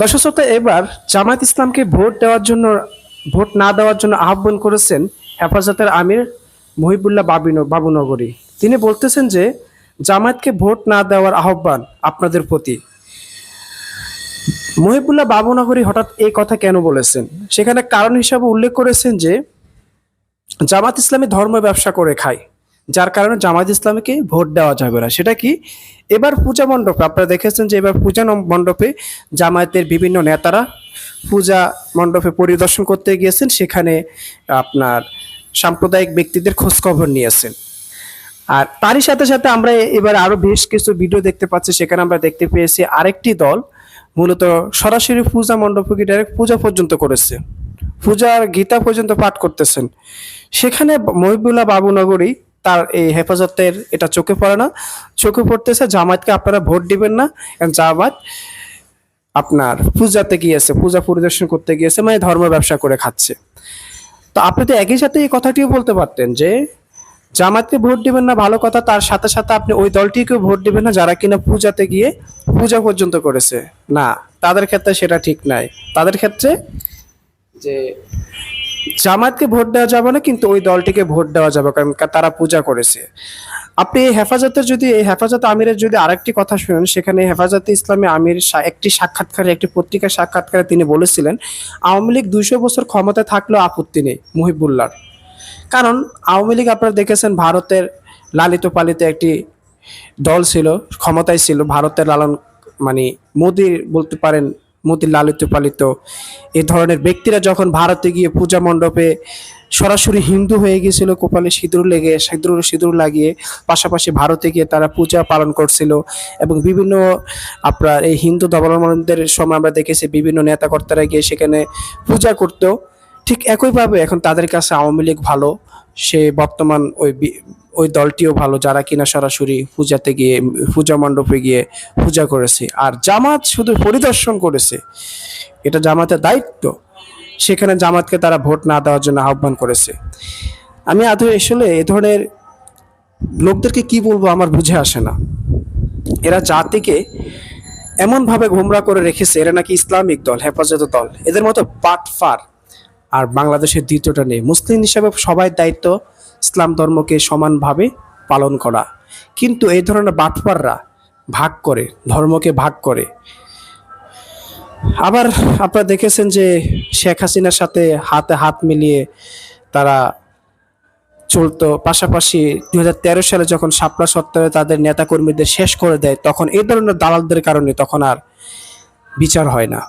দর্শক শ্রোতা, এবার জামায়াত ইসলামকে ভোট দেওয়ার জন্য ভোট না দেওয়ার জন্য আহ্বান করেছেন হেফাজতের আমির মহিবুল্লাহ বাবিন বাবুনগরী। তিনি বলতেছেন যে জামায়াতকে ভোট না দেওয়ার আহ্বান আপনাদের প্রতি। মহিবুল্লাহ বাবুনগরী হঠাৎ এই কথা কেন বলেছেন? সেখানে কারণ হিসাবে উল্লেখ করেছেন যে জামাত ইসলামী ধর্ম ব্যবসা করে খায়। যার কারণে জামাত ইসলামীকে ভোট দেওয়া যাবে না। সেটা কি? এবার পূজা মণ্ডপে, আপনারা দেখেছেন যে এবার পূজা মণ্ডপে জামায়াতের বিভিন্ন নেতারা পূজা মণ্ডপে পরিদর্শন করতে গিয়েছেন। সেখানে আপনার সাম্প্রদায়িক ব্যক্তিদের খোঁজখবর নিয়েছেন। আর তারই সাথে সাথে আমরা এবার আরও বেশ কিছু ভিডিও দেখতে পাচ্ছি। সেখানে আমরা দেখতে পেয়েছি আরেকটি দল, মূলত সরাসরি পূজা মণ্ডপে গিয়ে ডাইরেক্ট পূজা পর্যন্ত করেছে। পূজার গীতা পর্যন্ত পাঠ করতেছেন। সেখানে মহিবুল্লাহ বাবুনগরী তার এই হেফাজতের এটা চোখে পড়ে না। চোখে পড়তেছে, জামায়াতকে আপনারা ভোট দিবেন না। জামায়াত আপনার পূজাতে গিয়েছে, পূজা পরিদর্শন করতে গিয়েছে মানে ধর্ম ব্যবসা করে খাচ্ছে। তো আপনি তো একই সাথে এই কথাটিও বলতে পারতেন যে জামাতকে ভোট দিবেন না ভালো কথা, তার সাথে সাথে আপনি ওই দলটিকেও ভোট দিবেন না যারা কিনা পূজাতে গিয়ে পূজা পর্যন্ত করেছে। না, তাদের ক্ষেত্রে সেটা ঠিক নাই। তাদের ক্ষেত্রে যে জামাতকে ভোট দেওয়া যাবে না, কিন্তু ওই দলটিকে ভোট দেওয়া যাবে, কারণ তারা পূজা করেছে। আপনি এই হেফাজতের যদি, এই হেফাজত আমিরের যদি আরেকটি কথা শুনেন, সেখানে হেফাজতে ইসলামী আমির একটি সাক্ষাৎকারে, একটি পত্রিকার সাক্ষাৎকারে তিনি বলেছিলেন, আওয়ামী লীগ দুইশো বছর ক্ষমতায় থাকলেও আপত্তি নেই মুহিবুল্লার। কারণ আওয়ামী লীগ আপনারা দেখেছেন, ভারতের লালিত পালিত একটি দল ছিল, ক্ষমতায় ছিল, ভারতের লালন মানে মোদির বলতে পারেন মোদির লালিত পালিত। এ ধরনের ব্যক্তিরা যখন ভারতে গিয়ে পূজা মণ্ডপে সরাসরি হিন্দু হয়ে গিয়েছিল, কপালে সিঁদুর লেগে, সিঁদুর সিঁদুর লাগিয়ে পাশাপাশি ভারতে গিয়ে তারা পূজা পালন করছিল এবং বিভিন্ন আপনার এই হিন্দু ধর্মাবলম্বীদের সময় আমরা দেখেছি, বিভিন্ন নেতাকর্তারা গিয়ে সেখানে পূজা করতো। ঠিক একইভাবে এখন তাদের কাছে আওয়ামী লীগ ভালো, সে বর্তমান ওই ওই দলটিও ভালো যারা কিনা সরাসরি পূজাতে গিয়ে, পূজা মণ্ডপে গিয়ে পূজা করেছে। আর জামাত শুধু পরিদর্শন করেছে, এটা জামাতের দায়িত্ব। সেখানে জামাতকে তারা ভোট না দেওয়ার জন্য আহ্বান করেছে। আমি আদৌ আসলে এ ধরনের লোকদেরকে কি বলব আমার বুঝে আসে না। এরা জাতিকে এমনভাবে ঘোমরা করে রেখেছে, এরা নাকি ইসলামিক দল, হেফাজত দল, এদের মতো পাটফার আর বাংলাদেশের দ্বিতীয়টা নেই। মুসলিম হিসাবে সবাই দায়িত্ব ইসলাম ধর্মকে সমানভাবে পালন করা। কিন্তু এই ধরনের বাটপাররা ভাগ করে, ধর্মকে ভাগ করে। আবার আপনারা দেখেছেন যে শেখ হাসিনার সাথে হাতে হাত মিলিয়ে তারা চলতো। পাশাপাশি দুই হাজার তেরো সালে যখন শাপলা সত্ত্বে তাদের নেতাকর্মীদের শেষ করে দেয়, তখন এই ধরনের দালালদের কারণে তখন আর বিচার হয় না।